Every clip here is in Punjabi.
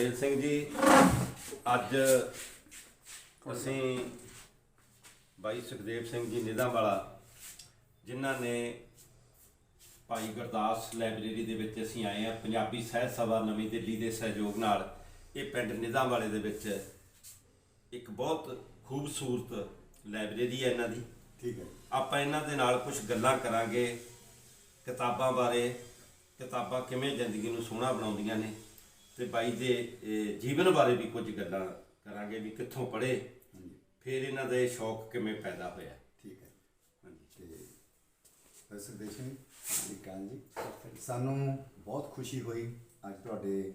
ਗੁਰਮੇਲ ਸਿੰਘ ਜੀ ਅੱਜ ਅਸੀਂ ਬਾਈ ਸੁਖਦੇਵ ਸਿੰਘ ਜੀ ਨਿਧਾਂ ਵਾਲਾ ਜਿਨ੍ਹਾਂ ਨੇ ਭਾਈ ਗੁਰਦਾਸ ਲਾਇਬ੍ਰੇਰੀ ਦੇ ਵਿੱਚ ਅਸੀਂ ਆਏ ਆ ਪੰਜਾਬੀ ਸਾਹਿਤ ਸਭਾ ਨਵੀਂ ਦਿੱਲੀ ਦੇ ਸਹਿਯੋਗ ਨਾਲ। ਇਹ ਪਿੰਡ ਨਿਧਾਂ ਵਾਲੇ ਦੇ ਵਿੱਚ ਇੱਕ ਬਹੁਤ ਖੂਬਸੂਰਤ ਲਾਇਬ੍ਰੇਰੀ ਹੈ ਇਹਨਾਂ ਦੀ। ਠੀਕ ਹੈ। ਆਪਾਂ ਇਹਨਾਂ ਦੇ ਨਾਲ ਕੁਝ ਗੱਲਾਂ ਕਰਾਂਗੇ ਕਿਤਾਬਾਂ ਬਾਰੇ ਕਿਤਾਬਾਂ ਕਿਵੇਂ ਜ਼ਿੰਦਗੀ ਨੂੰ ਸੋਹਣਾ ਬਣਾਉਂਦੀਆਂ ਨੇ। ਤੇ ਬਾਈ ਦੇ ਇਹ, ਜੀਵਨ ਬਾਰੇ ਵੀ ਕੁਝ ਗੱਲਾਂ ਕਰਾਂਗੇ ਵੀ ਕਿੱਥੋਂ ਪੜ੍ਹੇ। ਹਾਂਜੀ। ਫਿਰ ਇਹਨਾਂ ਦੇ ਸ਼ੌਕ ਕਿਵੇਂ ਪੈਦਾ ਹੋਇਆ? ਠੀਕ ਹੈ। ਹਾਂਜੀ। ਤੇ ਪ੍ਰੋਫੈਸਰ ਦੇਸ਼ਨ ਕਾਲ ਜੀ। ਸਾਨੂੰ ਬਹੁਤ ਖੁਸ਼ੀ ਹੋਈ ਅੱਜ ਤੁਹਾਡੇ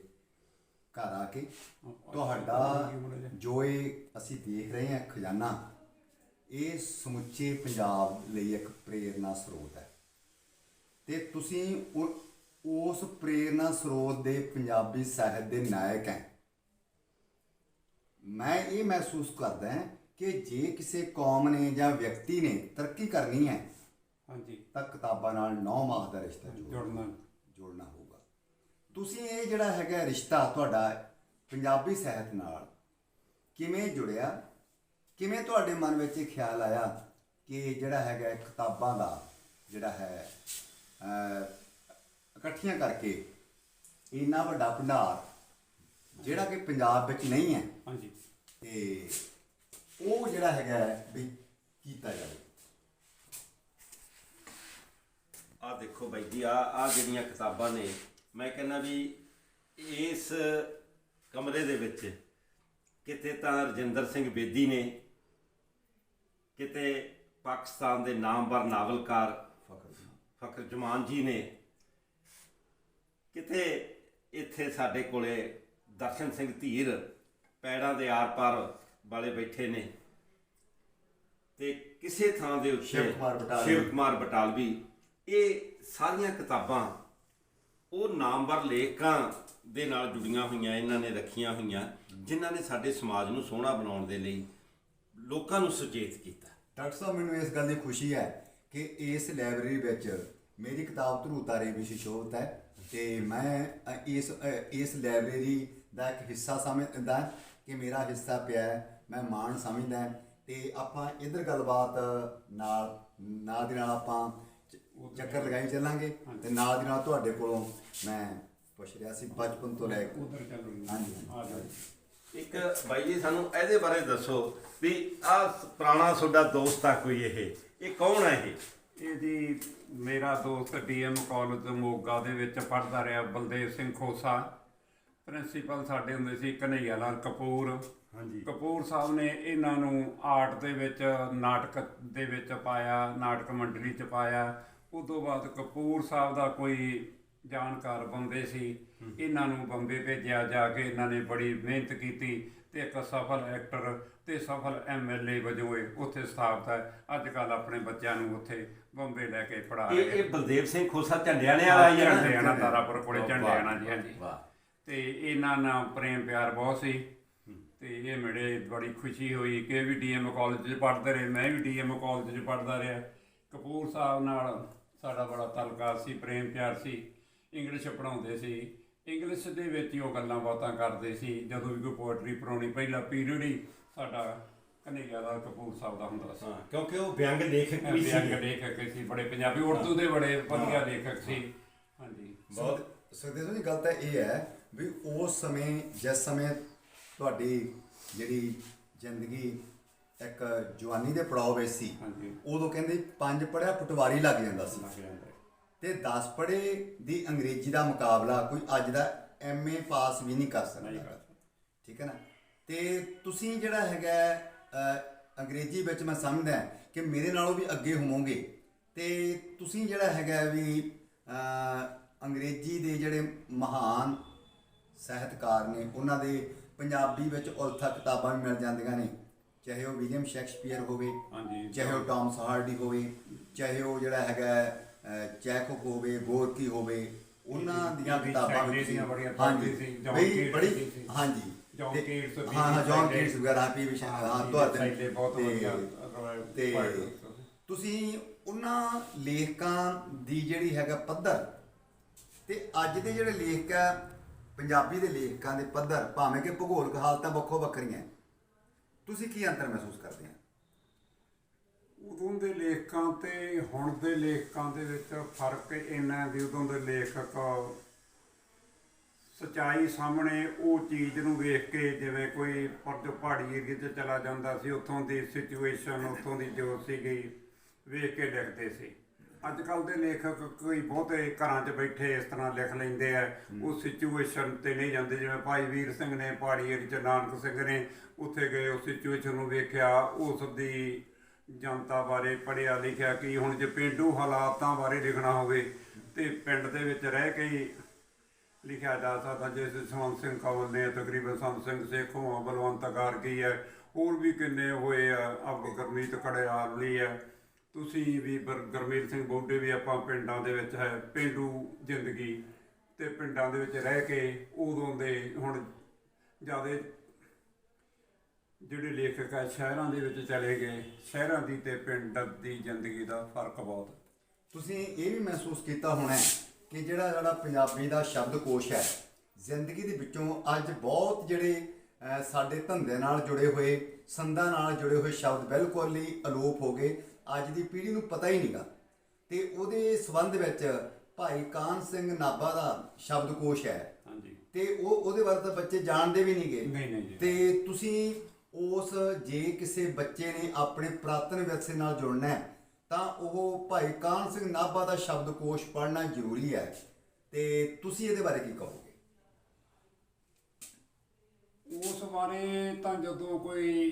ਘਰ ਆ ਕੇ। ਤੁਹਾਡਾ ਜੋ ਇਹ ਅਸੀਂ ਦੇਖ ਰਹੇ ਹਾਂ ਖਜ਼ਾਨਾ ਇਹ ਸਮੁੱਚੇ ਪੰਜਾਬ ਲਈ ਇੱਕ ਪ੍ਰੇਰਨਾ ਸਰੋਤ ਹੈ। ਤੇ ਤੁਸੀਂ ਉਹ- ਉਸ ਪ੍ਰੇਰਨਾ ਸਰੋਤ ਦੇ ਪੰਜਾਬੀ ਸਾਹਿਤ ਦੇ ਨਾਇਕ ਹੈ। ਮੈਂ ਇਹ ਮਹਿਸੂਸ ਕਰਦਾ ਹਾਂ ਕਿ ਜੇ ਕਿਸੇ ਕੌਮ ਨੇ ਜਾਂ ਵਿਅਕਤੀ ਨੇ ਤਰੱਕੀ ਕਰਨੀ ਹੈ ਹਾਂਜੀ। ਤਾਂ ਕਿਤਾਬਾਂ ਨਾਲ ਨੌ ਮਾਹ ਦਾ ਰਿਸ਼ਤਾ ਜੋੜਨਾ ਜੁੜਨਾ। ਹੋਊਗਾ। ਤੁਸੀਂ ਇਹ ਜਿਹੜਾ ਹੈਗਾ ਰਿਸ਼ਤਾ ਤੁਹਾਡਾ ਪੰਜਾਬੀ ਸਾਹਿਤ ਨਾਲ ਕਿਵੇਂ ਜੁੜਿਆ? ਕਿਵੇਂ ਤੁਹਾਡੇ ਮਨ ਵਿੱਚ ਇਹ ਖਿਆਲ ਆਇਆ ਕਿ ਜਿਹੜਾ ਹੈਗਾ ਕਿਤਾਬਾਂ ਦਾ ਜਿਹੜਾ ਹੈ ਇਕੱਠੀਆਂ ਕਰਕੇ ਇੰਨਾ ਵੱਡਾ ਭੰਡਾਰ ਜਿਹੜਾ ਕਿ ਪੰਜਾਬ ਵਿੱਚ ਨਹੀਂ ਹੈ ਹਾਂਜੀ। ਤੇ ਉਹ ਜਿਹੜਾ ਹੈਗਾ ਹੈ ਵੀ ਕੀਤਾ ਜਾਵੇ। ਆਹ ਦੇਖੋ ਬਾਈ ਜੀ ਆ ਆ ਜਿਹੜੀਆਂ ਕਿਤਾਬਾਂ ਨੇ ਮੈਂ ਕਹਿੰਦਾ ਵੀ ਇਸ ਕਮਰੇ ਦੇ ਵਿੱਚ ਕਿਤੇ ਤਾਂ ਰਜਿੰਦਰ ਸਿੰਘ ਬੇਦੀ ਨੇ ਕਿਤੇ ਪਾਕਿਸਤਾਨ ਦੇ ਨਾਮਵਰ ਨਾਵਲਕਾਰ ਫਖਰ ਫਖਰ ਜਮਾਨ ਜੀ ਨੇ ਕਿਤੇ ਇੱਥੇ ਸਾਡੇ ਕੋਲੇ ਦਰਸ਼ਨ ਸਿੰਘ ਧੀਰ ਪੈੜਾਂ ਦੇ ਆਰ-ਪਾਰ ਵਾਲੇ ਬੈਠੇ ਨੇ। ਤੇ ਕਿਸੇ ਥਾਂ ਦੇ ਉੱਤੇ ਸ਼ਿਵ ਕੁਮਾਰ ਬਟਾਲਵੀ। ਸ਼ਿਵ ਕੁਮਾਰ ਬਟਾਲਵੀ ਇਹ ਸਾਰੀਆਂ ਕਿਤਾਬਾਂ ਉਹ ਨਾਮਵਰ ਲੇਖਕਾਂ ਦੇ ਨਾਲ ਜੁੜੀਆਂ ਹੋਈਆਂ ਇਹਨਾਂ ਨੇ ਰੱਖੀਆਂ ਹੋਈਆਂ ਜਿਨ੍ਹਾਂ ਨੇ ਸਾਡੇ ਸਮਾਜ ਨੂੰ ਸੋਹਣਾ ਬਣਾਉਣ ਦੇ ਲਈ ਲੋਕਾਂ ਨੂੰ ਸੁਚੇਤ ਕੀਤਾ। ਡਾਕਟਰ ਸਾਹਿਬ ਮੈਨੂੰ ਇਸ ਗੱਲ ਦੀ ਖੁਸ਼ੀ ਹੈ ਕਿ ਇਸ ਲਾਇਬ੍ਰੇਰੀ ਵਿੱਚ ਮੇਰੀ ਕਿਤਾਬ ਧਰੂ ਤਾਰੇ ਵੀ ਸੁਸ਼ੋਭਿਤ ਹੈ। ਤੇ ਮੈਂ ਅ, ਇਸ ਅ, ਇਸ ਲਾਇਬ੍ਰੇਰੀ ਦਾ ਇੱਕ ਹਿੱਸਾ ਸਮਝਦਾ ਕਿ ਮੇਰਾ ਹਿੱਸਾ ਪਿਆ ਹੈ ਮੈਂ ਮਾਣ ਸਮਝਦਾ ਤੇ ਆਪਾਂ ਇਧਰ ਗੱਲਬਾਤ ਨਾਲ ਨਾਲ ਦੀ ਨਾਲ ਆਪਾਂ ਚ- ਚੱਕਰ ਲਗਾਈ ਚੱਲਾਂਗੇ ਤੇ ਨਾਲ ਦੀ ਨਾਲ ਤੁਹਾਡੇ ਕੋਲੋਂ ਮੈਂ ਪੁੱਛ ਰਿਹਾ ਸੀ ਬਚਪਨ ਤੋਂ ਲੈ ਕੇ। ਉਧਰ ਚੱਲੂਗੀ ਹਾਂਜੀ ਆ ਜਾਓ। ਇੱਕ ਬਾਈ ਜੀ ਸਾਨੂੰ ਇਹਦੇ ਬਾਰੇ ਦੱਸੋ ਵੀ ਆ ਪੁਰਾਣਾ ਤੁਹਾਡਾ ਦੋਸਤ ਆ ਕੋਈ ਇਹ? ਇਹ ਕੌਣ ਹੈ ਇਹ? ਇਹ ਜੀ ਮੇਰਾ ਦੋਸਤ ਡੀਐਮ ਕਾਲਜ ਮੋਗਾ ਦੇ ਵਿੱਚ ਪੜ੍ਹਦਾ ਰਿਹਾ ਬਲਦੇਵ ਸਿੰਘ ਖੋਸਾ। ਪ੍ਰਿੰਸੀਪਲ ਸਾਡੇ ਹੁੰਦੇ ਸੀ ਕਨਈਆ ਲਾਲ ਕਪੂਰ। ਹਾਂਜੀ। ਕਪੂਰ ਸਾਹਿਬ ਨੇ ਇਹਨਾਂ ਨੂੰ ਆਰਟ ਦੇ ਵਿੱਚ ਨਾਟਕ ਦੇ ਵਿੱਚ ਪਾਇਆ ਨਾਟਕ ਮੰਡਲੀ ਚ ਪਾਇਆ। ਉਸ ਤੋਂ ਬਾਅਦ ਕਪੂਰ ਸਾਹਿਬ ਦਾ ਕੋਈ ਜਾਣਕਾਰ ਬੰਦੇ ਸੀ। ਇਹਨਾਂ ਨੂੰ ਬੰਬੇ ਭੇਜਿਆ ਜਾ ਕੇ ਇਹਨਾਂ ਨੇ ਬੜੀ ਮਿਹਨਤ ਕੀਤੀ। ਤੇ ਇੱਕ ਸਫਲ ਐਕਟਰ ਤੇ ਸਫਲ ਐਮਐਲਏ ਵਜੋਂ ਇਹ ਉੱਥੇ ਸਥਾਪਿਤ ਹੈ। ਅੱਜ ਕੱਲ ਆਪਣੇ ਬੱਚਿਆਂ ਨੂੰ ਉੱਥੇ ਬੰਬੇ ਲੈ ਕੇ ਇਹ ਰਹੇ ਇਹ ਬਲਦੇਵ ਸਿੰਘ ਖੋਸਾ ਝੰਡਿਆਣੇ ਵਾਲਾ ਹੀ ਹੈ ਝੰਡਿਆਣਾ ਤਾਰਾਪੁਰ ਕੋਲੇ ਝੰਡਿਆਣਾ ਜੀ ਹਾਂਜੀ ਤੇ ਇਹਨਾਂ ਨਾਲ ਪ੍ਰੇਮ ਪਿਆਰ ਬਹੁਤ ਸੀ। ਤੇ ਇਹ ਮੇਰੇ ਬੜੀ ਖੁਸ਼ੀ ਹੋਈ ਕਿ ਇਹ ਵੀ ਡੀਐਮ ਕਾਲਜ 'ਚ ਪੜ੍ਹਦੇ ਰਹੇ। ਮੈਂ ਵੀ ਡੀਐਮ ਕਾਲਜ 'ਚ ਪੜ੍ਹਦਾ ਰਿਹਾ। ਕਪੂਰ ਸਾਹਿਬ ਨਾਲ ਸਾਡਾ ਬੜਾ ਤਾਲੁਕਾ ਸੀ ਪ੍ਰੇਮ ਪਿਆਰ ਸੀ। ਇੰਗਲਿਸ਼ ਪੜ੍ਹਾਉਂਦੇ ਸੀ। ਇੰਗਲਿਸ਼ ਦੇ ਵਿੱਚ ਹੀ ਉਹ ਗੱਲਾਂ ਬਾਤਾਂ ਕਰਦੇ ਸੀ ਜਦੋਂ ਵੀ ਕੋਈ ਪੋਇਟਰੀ ਪੜਾਉਣੀ ਪਹਿਲਾ ਪੀਰੀਅਡ ਹੀ ਸਾਡਾ ਕਨਈਆ ਦਾ ਕਪੂਰ ਸਾਹਿਬ ਦਾ ਹੁੰਦਾ ਸੀ। ਹਾਂ ਕਿਉਂਕਿ ਉਹ ਵਿਅੰਗ ਲੇਖਕ ਵੀ ਸੀ ਵਿਅੰਗ ਲੇਖਕ ਸੀ ਬੜੇ ਪੰਜਾਬੀ ਉਰਦੂ ਦੇ ਬੜੇ ਵਧੀਆ ਲੇਖਕ ਸੀ। ਹਾਂਜੀ। ਬਹੁਤ ਸੁਖਦੇਵ ਜੀ ਗੱਲ ਤਾਂ ਇਹ ਹੈ ਵੀ ਉਸ ਸਮੇਂ ਜਿਸ ਸਮੇਂ ਤੁਹਾਡੀ ਜਿਹੜੀ ਜ਼ਿੰਦਗੀ ਇੱਕ ਜਵਾਨੀ ਦੇ ਪੜਾਅ ਵਿੱਚ ਸੀ ਹਾਂਜੀ। ਉਦੋਂ ਕਹਿੰਦੇ ਪੰਜ ਪੜਿਆ ਪਟਵਾਰੀ ਲੱਗ ਜਾਂਦਾ ਸੀ। ਲੱਗ ਜਾਂਦਾ। ਹੈ। ਤੇ 10 ਪੜੇ ਦੀ ਅੰਗਰੇਜ਼ੀ ਦਾ ਮੁਕਾਬਲਾ ਕੋਈ ਅੱਜ ਦਾ ਐਮਏ ਪਾਸ ਵੀ ਨਹੀਂ ਕਰ ਸਕਦਾ। ਠੀਕ ਹੈ ਨਾ? ਤੇ ਤੁਸੀਂ ਜਿਹੜਾ ਹੈਗਾ ਅੰਗਰੇਜ਼ੀ ਵਿੱਚ ਮੈਂ ਸਮਝਦਾ ਕਿ ਮੇਰੇ ਨਾਲੋਂ ਵੀ ਅੱਗੇ ਹੋਵੋਗੇ। ਤੇ ਤੁਸੀਂ ਜਿਹੜਾ ਹੈਗਾ ਵੀ ਅੰਗਰੇਜ਼ੀ ਦੇ ਜਿਹੜੇ ਮਹਾਨ ਸਾਹਿਤਕਾਰ ਨੇ ਉਹਨਾਂ ਦੇ ਪੰਜਾਬੀ ਵਿੱਚ ਉਲਥਾ ਕਿਤਾਬਾਂ ਵੀ ਮਿਲ ਜਾਂਦੀਆਂ ਨੇ। ਚਾਹੇ ਉਹ ਵਿਲੀਅਮ ਸ਼ੈਕਸਪੀਅਰ ਹੋਵੇ ਹਾਂਜੀ। ਚਾਹੇ ਉਹ ਟਾਮਸ ਹਾਰਡੀ ਹੋਵੇ ਚਾਹੇ ਉਹ ਜਿਹੜਾ ਹੈਗਾ ਚੈਕੋਪ ਹੋਵੇ ਗੋਰਕੀ ਹੋਵੇ ਉਹਨਾਂ ਦੀਆਂ ਕਿਤਾਬਾਂ ਵਿੱਚ ਹਾਂਜੀ ਬਈ ਬੜੀ। ਹਾਂਜੀ ਜੌਨ ਕੀਟਸ ਵੀ ਹਾਂ ਹਾਂ ਜੌਨ ਸਾਡੇ- ਕੀਟਸ ਵਗੈਰਾ ਵੀ ਵਿਸ਼ਾ ਹਾਂ ਤੁਹਾਡੇ ਬਹੁਤ ਤੇ- ਵਧੀਆ ਤੇ poet ਤੁਸੀਂ ਉਹਨਾਂ ਲੇਖਕਾਂ ਦੀ ਜਿਹੜੀ ਹੈਗਾ ਪੱਧਰ ਤੇ ਅੱਜ ਦੇ ਜਿਹੜੇ ਲੇਖਕ ਆ ਪੰਜਾਬੀ ਦੇ ਲੇਖਕਾਂ ਦੇ ਪੱਧਰ ਭਾਵੇਂ ਕਿ ਭੂਗੋਲਿਕ ਹਾਲਤਾਂ ਵੱਖੋ ਵੱਖਰੀਆਂ। ਤੁਸੀਂ ਕੀ ਅੰਤਰ ਮਹਿਸੂਸ ਕਰਦੇ ਆ ਉਦੋਂ ਦੇ ਲੇਖਕਾਂ ਤੇ ਹੁਣ ਦੇ ਲੇਖਕਾਂ ਦੇ ਵਿੱਚ ਫ਼ਰਕ ਇੰਨਾ ਵੀ ਉਦੋਂ ਦੇ ਲੇਖਕ ਸਚਾਈ ਸਾਹਮਣੇ ਉਹ ਚੀਜ਼ ਨੂੰ ਵੇਖ ਕੇ ਜਿਵੇਂ ਕੋਈ ਪਰਜ ਪਹਾੜੀ ਏਰੀਏ 'ਚ ਚਲਾ ਜਾਂਦਾ ਸੀ ਉੱਥੋਂ ਦੀ ਸਿਚੁਏਸ਼ਨ ਉੱਥੋਂ ਦੀ ਜੋ ਸੀਗੀ ਵੇਖ ਕੇ ਲਿਖਦੇ ਸੀ। ਅੱਜ ਕੱਲ ਦੇ ਲੇਖਕ ਕੋਈ ਬਹੁਤੇ ਘਰਾਂ 'ਚ ਬੈਠੇ ਇਸ ਤਰ੍ਹਾਂ ਲਿਖ ਲੈਂਦੇ ਆ ਉਹ ਸਿਚੁਏਸ਼ਨ ਤੇ ਨਹੀਂ ਜਾਂਦੇ। ਜਿਵੇਂ ਭਾਈ ਵੀਰ ਸਿੰਘ ਨੇ ਪਹਾੜੀ ਏਰੀਏ 'ਚ ਨਾਨਕ ਸਿੰਘ ਨੇ ਉੱਥੇ ਗਏ ਉਸ ਸਿਚੁਏਸ਼ਨ ਨੂੰ ਵੇਖਿਆ ਉਸ ਦੀ ਜਨਤਾ ਬਾਰੇ ਪੜ੍ਹਿਆ ਲਿਖਿਆ ਕਿ ਹੁਣ ਜੇ ਪਿੰਡੂ ਹਾਲਾਤਾਂ ਬਾਰੇ ਲਿਖਣਾ ਹੋਵੇ ਤੇ ਪਿੰਡ ਦੇ ਵਿੱਚ ਰਹਿ ਕੇ ਹੀ ਲਿਖਿਆ ਜਾ ਸਕਦਾ, ਜਿਸ ਸੰਤ ਸਿੰਘ ਕਵਲ ਨੇ ਤਕਰੀਬਨ ਸੰਤ ਸਿੰਘ ਸੇਖੋਂ ਬਲਵੰਤ ਗਾਰਗੀ ਹੈ, ਹੋਰ ਵੀ ਕਿੰਨੇ ਹੋਏ ਆ ਅਬ ਗਰਮੀਤ ਕੜਿਆਲ ਲਈ ਹੈ। ਤੁਸੀਂ ਵੀ ਬਰ- ਗੁਰਮੀਤ ਸਿੰਘ ਬੋਡੇ ਵੀ ਆਪਾਂ ਪਿੰਡਾਂ ਦੇ ਵਿੱਚ ਹੈ, ਪਿੰਡੂ ਜ਼ਿੰਦਗੀ ਤੇ ਪਿੰਡਾਂ ਦੇ ਵਿੱਚ ਰਹਿ ਕੇ ਉਦੋਂ ਦੇ ਹੁਣ ਜ਼ਿਆਦਾ ਜਿਹੜੇ ਲੇਖਕ ਆ ਸ਼ਹਿਰਾਂ ਦੇ ਵਿੱਚ ਚਲੇ ਗਏ। ਸ਼ਹਿਰਾਂ ਦੀ ਤੇ ਪਿੰਡ ਦੀ ਜ਼ਿੰਦਗੀ ਦਾ ਫ਼ਰਕ ਬਹੁਤ। ਤੁਸੀਂ ਇਹ ਵੀ ਮਹਿਸੂਸ ਕੀਤਾ ਹੋਣਾ ਕਿ ਜਿਹੜਾ ਜਿਹੜਾ ਪੰਜਾਬੀ ਦਾ ਸ਼ਬਦਕੋਸ਼ ਹੈ ਜ਼ਿੰਦਗੀ ਦੇ ਵਿੱਚੋਂ ਅੱਜ ਬਹੁਤ ਜਿਹੜੇ ਸਾਡੇ ਧੰਦੇ ਨਾਲ ਜੁੜੇ ਹੋਏ ਸੰਦਾਂ ਨਾਲ ਜੁੜੇ ਹੋਏ ਸ਼ਬਦ ਬਿਲਕੁਲ ਹੀ ਅਲੋਪ ਹੋ ਗਏ। ਅੱਜ ਦੀ ਪੀੜ੍ਹੀ ਨੂੰ ਪਤਾ ਹੀ ਨਹੀਂਗਾ। ਤੇ ਉਹਦੇ ਸਬੰਧ ਵਿੱਚ ਭਾਈ ਕਾਨ ਸਿੰਘ ਨਾਭਾ ਦਾ ਸ਼ਬਦਕੋਸ਼ ਹੈ। ਹਾਂਜੀ। ਤੇ ਉਹ ਉਹਦੇ ਬਾਰੇ ਤਾਂ ਬੱਚੇ ਜਾਣਦੇ ਵੀ ਨਹੀਂਗੇ। ਨਹੀਂ ਨਹੀਂ ਤੇ ਤੁਸੀਂ ਉਸ ਜੇ ਕਿਸੇ ਬੱਚੇ ਨੇ ਆਪਣੇ ਪ੍ਰਾਤਨ ਵਿਰਸੇ ਨਾਲ ਜੁੜਨਾ ਹੈ ਤਾਂ ਉਹ ਭਾਈ ਕਾਨ ਸਿੰਘ ਨਾਭਾ ਦਾ ਸ਼ਬਦਕੋਸ਼ ਪੜ੍ਹਨਾ ਜ਼ਰੂਰੀ ਹੈ। ਤੇ ਤੁਸੀਂ ਇਹਦੇ ਬਾਰੇ ਕੀ ਕਹੋਗੇ? ਉਸ ਬਾਰੇ ਤਾਂ ਜਦੋਂ ਕੋਈ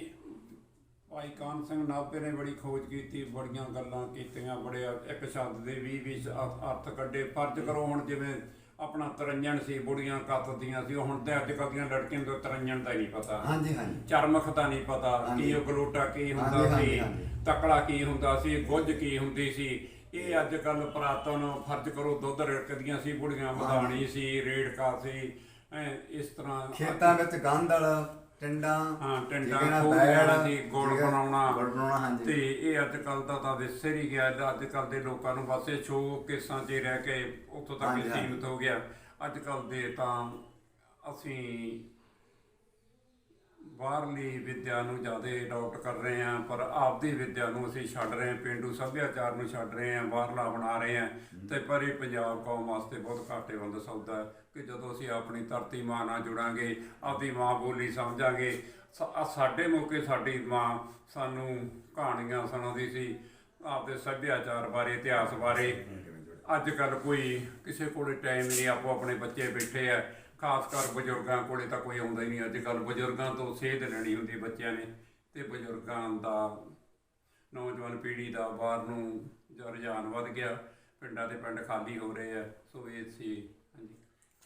ਭਾਈ ਕਾਨ ਸਿੰਘ ਨਾਭੇ ਨੇ ਬੜੀ ਖੋਜ ਕੀਤੀ ਬੜੀਆਂ ਗੱਲਾਂ ਕੀਤੀਆਂ ਬੜੇ ਇੱਕ ਸ਼ਬਦ ਦੇ 20 20 ਅਰਥ ਕੱਢੇ ਫਰਜ਼ ਕਰੋ ਹੁਣ ਜਿਵੇਂ ਆਪਣਾ ਤਰੰਜਣ ਸੀ ਬੁੜੀਆਂ ਕੱਤਦੀਆਂ ਸੀ ਹੁਣ ਤੇ ਅੱਜ ਕੱਲ੍ਹ ਦੀਆਂ ਲੜਕੀਆਂ ਨੂੰ ਤਰੰਜਣ ਦਾ ਹੀ ਨਹੀਂ ਪਤਾ ਹਾਂਜੀ ਹਾਂਜੀ ਚਰਮਖ ਦਾ ਨਹੀਂ ਪਤਾ। ਕੀ ਉਹ ਗਲੋਟਾ ਕੀ ਹੁੰਦਾ ਹਾਂਜੀ, ਸੀ ਹਾਂਜੀ। ਤਕੜਾ ਕੀ ਹੁੰਦਾ ਸੀ ਗੁੱਜ ਕੀ ਹੁੰਦੀ ਸੀ ਇਹ ਅੱਜ ਕੱਲ ਪ੍ਰਾਤਨ ਫਰਜ਼ ਕਰੋ ਦੁੱਧ ਰਿੜਕਦੀਆਂ ਸੀ ਬੁੜੀਆਂ ਮਧਾਣੀ ਸੀ ਰੇੜਕਾ ਸੀ ਇਸ ਤਰ੍ਹਾਂ ਖੇਤਾਂ ਵਿੱਚ ਗੰਧਲ ਟੰਡਾਂ ਹਾਂ, ਟਿੰਡਾਂ, ਠੀਕ ਹੈ ਨਾ, ਖੂਹ ਬੈੜ, ਲੈਣਾ ਸੀ, ਗੁੜ ਬਣਾਉਣਾ। ਗੁੜ ਬਣਾਉਣਾ ਹਾਂਜੀ ਤੇ ਇਹ ਅੱਜ ਕੱਲ ਦਾ ਤਾਂ ਵਿਸਰ ਹੀ ਗਿਆ ਅੱਜ ਕੱਲ ਦੇ ਲੋਕਾਂ ਨੂੰ ਬਸ ਇਹ ਸ਼ੋਅ ਕੇਸਾਂ 'ਚ ਰਹਿ ਕੇ ਉੱਥੋਂ ਤੱਕ। ਸੀਮਿਤ ਹੋ ਗਿਆ ਅੱਜ ਕੱਲ ਦੇ ਤਾਂ ਅਸੀਂ ਬਾਹਰਲੀ ਵਿਦਿਆ ਨੂੰ ਜ਼ਿਆਦਾ ਅਡਾਪਟ ਕਰ ਰਹੇ ਹਾਂ ਪਰ ਆਪਦੀ ਵਿਦਿਆ ਨੂੰ ਅਸੀਂ ਛੱਡ ਰਹੇ ਹਾਂ ਪਿੰਡੂ ਸੱਭਿਆਚਾਰ ਨੂੰ ਛੱਡ ਰਹੇ ਹਾਂ ਬਾਹਰਲਾ ਬਣਾ ਰਹੇ ਹਾਂ। ਤੇ ਪਰ ਇਹ ਪੰਜਾਬ ਕੌਮ ਵਾਸਤੇ ਬਹੁਤ ਘਾਟੇ ਵੱਲ ਸੌਦਾ ਕਿ ਜਦੋਂ ਅਸੀਂ ਆਪਣੀ ਧਰਤੀ ਮਾਂ ਨਾਲ ਜੁੜਾਂਗੇ ਆਪਦੀ ਮਾਂ ਬੋਲੀ ਸਮਝਾਂਗੇ ਸਾਡੇ ਮੌਕੇ ਸਾਡੀ ਮਾਂ ਸਾਨੂੰ ਕਹਾਣੀਆਂ ਸੁਣਾਉਂਦੀ ਸੀ ਆਪਦੇ ਸੱਭਿਆਚਾਰ ਬਾਰੇ ਇਤਿਹਾਸ ਬਾਰੇ। ਅੱਜ ਕੱਲ ਕੋਈ ਕਿਸੇ ਕੋਲੇ ਟਾਈਮ ਨਹੀਂ ਆਪੋ ਆਪਣੇ ਬੱਚੇ ਬੈਠੇ ਆ। ਖਾਸ ਕਰ ਬਜ਼ੁਰਗਾਂ ਕੋਲੇ ਤਾਂ ਕੋਈ ਆਉਂਦਾ ਹੀ ਨਹੀਂ ਅੱਜ ਕੱਲ ਬਜ਼ੁਰਗਾਂ ਤੋਂ ਸੇਧ ਲੈਣੀ ਹੁੰਦੀ ਬੱਚਿਆਂ ਨੇ ਤੇ ਬਜ਼ੁਰਗਾਂ ਦਾ ਨੌਜਵਾਨ ਪੀੜ੍ਹੀ ਦਾ ਬਾਹਰ ਨੂੰ ਰੁਝਾਨ ਵੱਧ ਗਿਆ ਪਿੰਡਾਂ ਦੇ ਪਿੰਡ ਖਾਲੀ ਹੋ ਰਹੇ ਆ ਸੋ ਇਹ ਸੀ ਹਾਂਜੀ।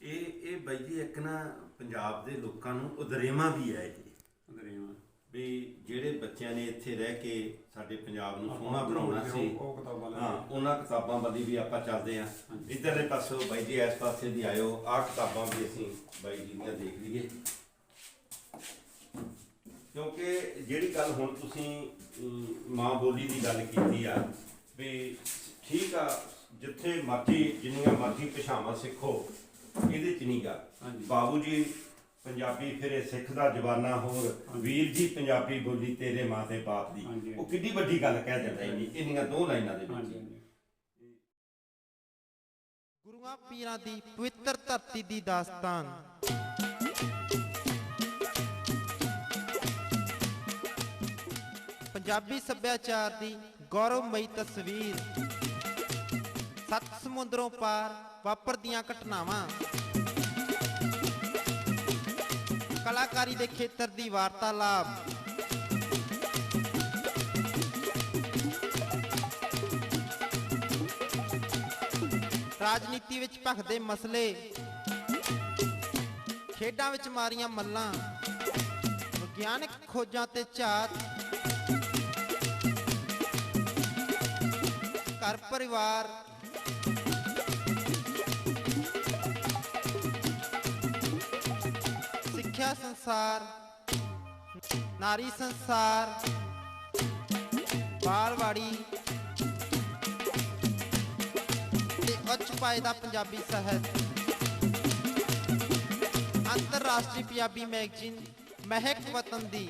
ਇਹ ਇਹ ਬਾਈ ਜੀ ਇੱਕ ਨਾ ਪੰਜਾਬ ਦੇ ਲੋਕਾਂ ਨੂੰ ਉਦਰੇਮਾ ਵੀ ਹੈ ਜੀ ਦਰੀਵਾ ਵੀ ਜਿਹੜੇ ਬੱਚਿਆਂ ਨੇ ਇੱਥੇ ਰਹਿ ਕੇ ਸਾਡੇ ਪੰਜਾਬ ਨੂੰ ਸੋਹਣਾ ਬਣਾਉਣਾ ਸੀ ਉਹ ਕਿਤਾਬਾਂ ਲੈ ਹਾਂ ਉਹਨਾਂ ਕਿਤਾਬਾਂ ਵੱਲ ਵੀ ਆਪਾਂ ਚੱਲਦੇ ਆਂ ਇਧਰਲੇ ਪਾਸੋਂ ਬਾਈ ਜੀ ਇਸ ਪਾਸੇ ਦੀ ਆਇਓ ਆਹ ਕਿਤਾਬਾਂ ਵੀ ਅਸੀਂ ਬਾਈ ਜੀ ਦੀਆਂ ਦੇਖ ਲਈਏ। ਕਿਉਂਕਿ ਜਿਹੜੀ ਗੱਲ ਹੁਣ ਤੁਸੀਂ ਮਾਂ ਬੋਲੀ ਦੀ ਗੱਲ ਕੀਤੀ ਆ ਵੀ ਠੀਕ ਆ ਜਿੱਥੇ ਮਰਜ਼ੀ ਜਿੰਨੀਆਂ ਮਰਜ਼ੀ ਭਾਸ਼ਾਵਾਂ ਸਿੱਖੋ ਇਹਦੇ ਚ ਨਹੀਂ ਗਾ। ਹਾਂਜੀ। ਬਾਬੂ ਜੀ ਪੰਜਾਬੀ ਫਿਰੇ ਸਿੱਖ ਦਾ ਜਵਾਨਾ ਹੋਰ ਵੀਰ ਜੀ ਪੰਜਾਬੀ ਬੋਲੀ ਤੇਰੇ ਮਾਂ ਤੇ ਬਾਪ ਦੀ। ਹਾਂਜੀ। ਉਹ ਕਿੱਡੀ ਵੱਡੀ ਗੱਲ ਕਹਿ ਦਿੰਦਾ ਇੰਨੀ ਇੰਨੀਆਂ ਦੋ ਲਾਈਨਾਂ ਦੇ ਵਿੱਚ। ਹਾਂਜੀ। ਗੁਰੂਆਂ ਪੀਰਾਂ ਦੀ ਪਵਿੱਤਰ ਧਰਤੀ ਦੀ ਦਾਸਤਾਨ। ਪੰਜਾਬੀ ਸੱਭਿਆਚਾਰ ਦੀ ਗੌਰਵਮਈ ਤਸਵੀਰ। ਸੱਤ ਸਮੁੰਦਰੋਂ ਪਾਰ ਵਾਪਰਦੀਆਂ ਘਟਨਾਵਾਂ। ਕਲਾਕਾਰੀ ਦੇ ਖੇਤਰ ਦੀ ਵਾਰਤਾਲਾਪ। ਰਾਜਨੀਤੀ ਵਿੱਚ ਭਖਦੇ ਮਸਲੇ। ਖੇਡਾਂ ਵਿੱਚ ਮਾਰੀਆਂ ਮੱਲਾਂ। ਵਿਗਿਆਨਕ ਖੋਜਾਂ ਤੇ ਝਾਤ। ਘਰ ਪਰਿਵਾਰ ਸੰਸਾਰ, ਨਾਰੀ ਸੰਸਾਰ, ਬਾਲਵਾੜੀ ਤੇ ਉੱਚ ਪਾਏ ਦਾ ਪੰਜਾਬੀ ਸਾਹਿਤ। ਰਾਸ਼ਟਰੀ ਪੰਜਾਬੀ ਮੈਗਜ਼ੀਨ, ਮਹਿਕ ਵਤਨ ਦੀ